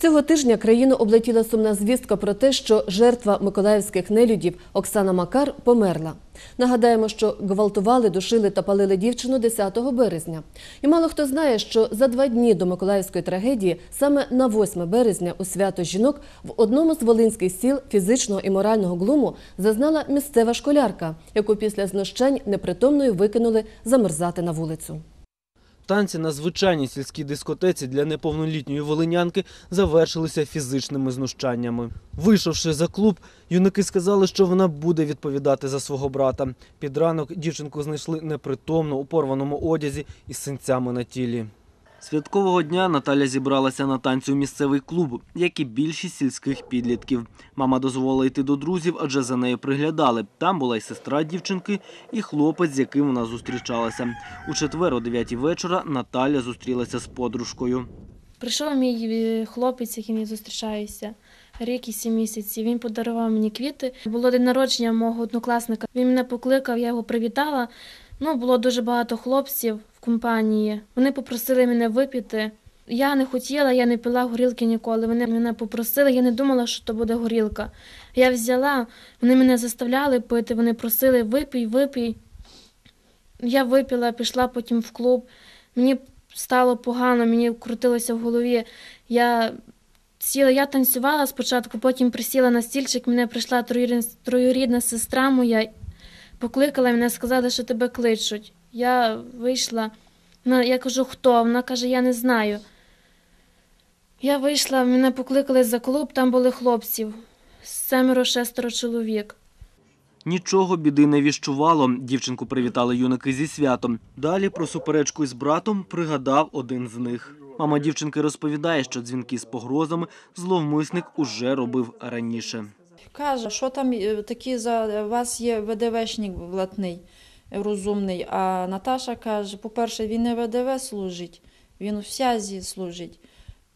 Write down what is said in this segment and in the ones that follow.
Цього тижня країну облетіла сумна звістка про те, що жертва миколаївських нелюдів Оксана Макар померла. Нагадаємо, що гвалтували, душили та палили дівчину 10 березня. І мало хто знає, що за два дні до миколаївської трагедії, саме на 8 березня, у свято жінок, в одному з волинських сіл фізичного і морального глуму зазнала місцева школярка, яку після знущань непритомною викинули замерзати на вулицю. Танці на звичайній сільській дискотеці для неповнолітньої волинянки завершилися фізичними знущаннями. Вийшовши за клуб, юнаки сказали, що вона буде відповідати за свого брата. Під ранок дівчинку знайшли непритомно у порваному одязі із синцями на тілі. Святкового дня Наталя зібралася на танці у місцевий клуб, як і більшість сільських підлітків. Мама дозволила йти до друзів, адже за нею приглядали. Там була й сестра дівчинки, і хлопець, з яким вона зустрічалася. У четвер о 9 вечора Наталя зустрілася з подружкою. Прийшов мій е, хлопець, яким я зустрічаюся, рік і сім місяців. Він подарував мені квіти. Було день народження мого однокласника. Він мене покликав, я його привітала. Ну, було дуже багато хлопців в компанії. Вони попросили мене випити. Я не хотіла, я не пила горілки ніколи. Вони мене попросили, я не думала, що то буде горілка. Я взяла, вони мене заставляли пити, вони просили випий, випий. Я випила, пішла потім в клуб. Мені стало погано, мені крутилося в голові. Я сіла, я танцювала спочатку, потім присіла на стільчик, мене прийшла троюрідна сестра моя, покликала мене, сказали, що тебе кличуть. Я вийшла, я кажу, хто? Вона каже, я не знаю. Я вийшла, мене покликали за клуб, там були хлопців, семеро-шестеро чоловік. Нічого біди не віщувало. Дівчинку привітали юнаки зі святом. Далі про суперечку із братом пригадав один з них. Мама дівчинки розповідає, що дзвінки з погрозами зловмисник уже робив раніше. Каже, що там е, такі за вас є ВДВшник блатний, е, розумний. А Наташа каже: по-перше, він не ВДВ служить, він у всязі служить.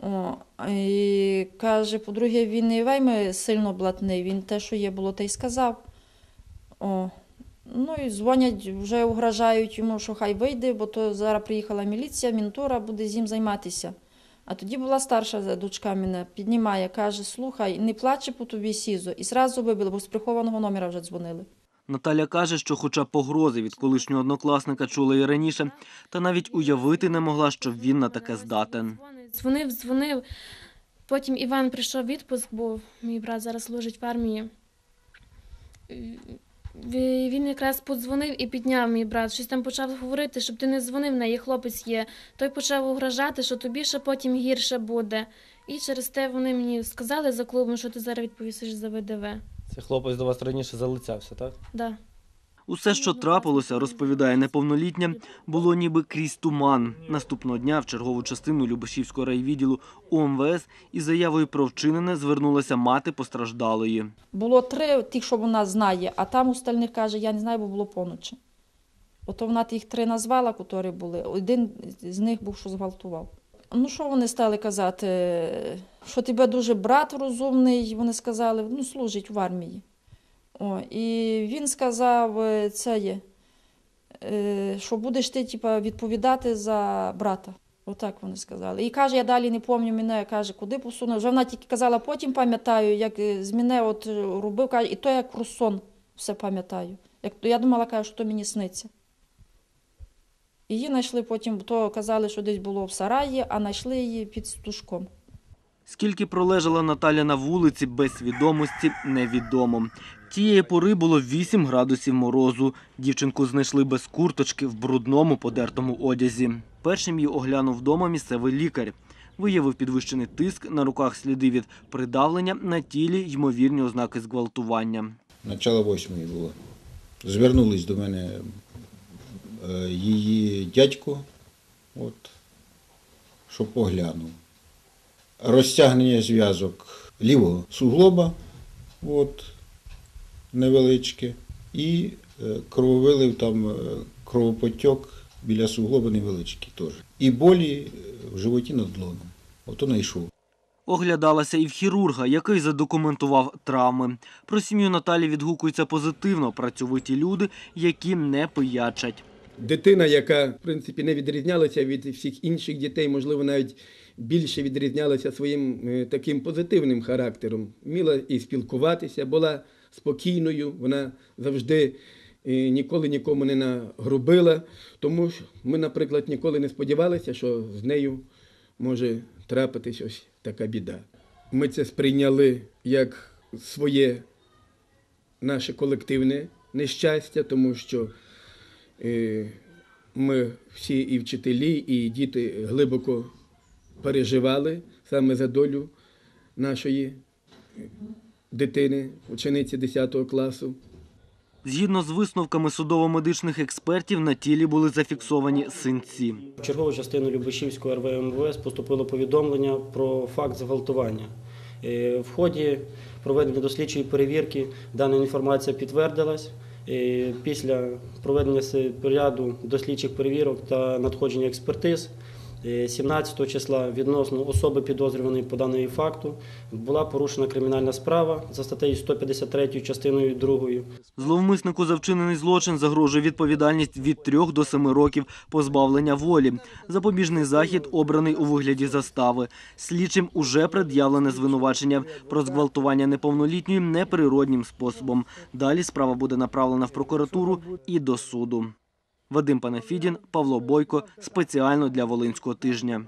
О, і каже, по-друге, він не вельми сильно блатний, він те, що є, було, те й сказав. О, ну і дзвонять, вже угрожають йому, що хай вийде, бо то зараз приїхала міліція, мінтура буде з ним займатися. А тоді була старша дочка мене, піднімає, каже: слухай, не плаче по тобі сізо. І зразу вибили, бо з прихованого номера вже дзвонили. Наталя каже, що хоча погрози від колишнього однокласника чула і раніше, та навіть уявити не могла, що він на таке здатен. Дзвонив, дзвонив. Потім Іван прийшов відпуск, бо мій брат зараз служить в армії. Ві- Він якраз подзвонив і підняв мій брат. Щось там почав говорити, щоб ти не дзвонив, на її хлопець є. Той почав угрожати, що тобі ще потім гірше буде. І через те вони мені сказали за клубом, що ти зараз відповісиш за ВДВ. Цей хлопець до вас раніше залицявся, так? Да. Усе, що трапилося, розповідає неповнолітня, було ніби крізь туман. Наступного дня в чергову частину Любашівського райвідділу УМВС із заявою про вчинене звернулася мати постраждалої. Було три, тих, що вона знає, а там остальних каже, я не знаю, бо було поночі. Ото вона тих три назвала, які були. Один з них був, що зґвалтував. Ну, що вони стали казати? Що тебе дуже брат розумний, вони сказали, ну, служить в армії. О, і він сказав е, це є, е, що будеш ти типа, відповідати за брата. Отак вони сказали. І каже, я далі не пам'ятаю мене, каже, куди посунув. Вже вона тільки казала, потім пам'ятаю, як е, з мене от робив, каже, і то як русон все пам'ятаю. Як, я думала, каже, що то мені сниться. Її знайшли потім, то казали, що десь було в сараї, а знайшли її під стужком. Скільки пролежала Наталя на вулиці без свідомості, невідомо. Тієї пори було 8 градусів морозу. Дівчинку знайшли без курточки в брудному подертому одязі. Першим її оглянув вдома місцевий лікар. Виявив підвищений тиск, на руках сліди від придавлення, на тілі ймовірні ознаки зґвалтування. Начало восьмої було. Звернулись до мене е, її дядько, от, щоб поглянув. Розтягнення зв'язок лівого суглоба, от, невеличке, і е, крововилив там е, кровопотік біля суглоба невеличкий теж. І болі е, в животі над лоном. Ото знайшов. Оглядалася і в хірурга, який задокументував травми. Про сім'ю Наталі відгукуються позитивно працьовиті люди, які не пиячать. Дитина, яка в принципі не відрізнялася від всіх інших дітей, можливо, навіть більше відрізнялася своїм е, таким позитивним характером, вміла і спілкуватися, була спокійною, вона завжди е, ніколи нікому не нагрубила. Тому ж ми, наприклад, ніколи не сподівалися, що з нею може трапитись ось така біда. Ми це сприйняли як своє наше колективне нещастя, тому що ми всі і вчителі, і діти глибоко переживали саме за долю нашої дитини, учениці 10 класу. Згідно з висновками судово-медичних експертів, на тілі були зафіксовані синці. В чергову частину Любешівського РВМВС поступило повідомлення про факт зґвалтування. Е, В ході проведення дослідчої перевірки дана інформація підтвердилась. Після проведення ряду дослідчих перевірок та надходження експертиз 17 числа відносно особи підозрюваної по даному факту була порушена кримінальна справа за статтею 153 частиною 2. Зловмиснику за вчинений злочин загрожує відповідальність від 3 до 7 років позбавлення волі. Запобіжний захід обраний у вигляді застави. Слідчим уже пред'явлене звинувачення про зґвалтування неповнолітньої неприроднім способом. Далі справа буде направлена в прокуратуру і до суду. Вадим Панафідін, Павло Бойко спеціально для Волинського тижня.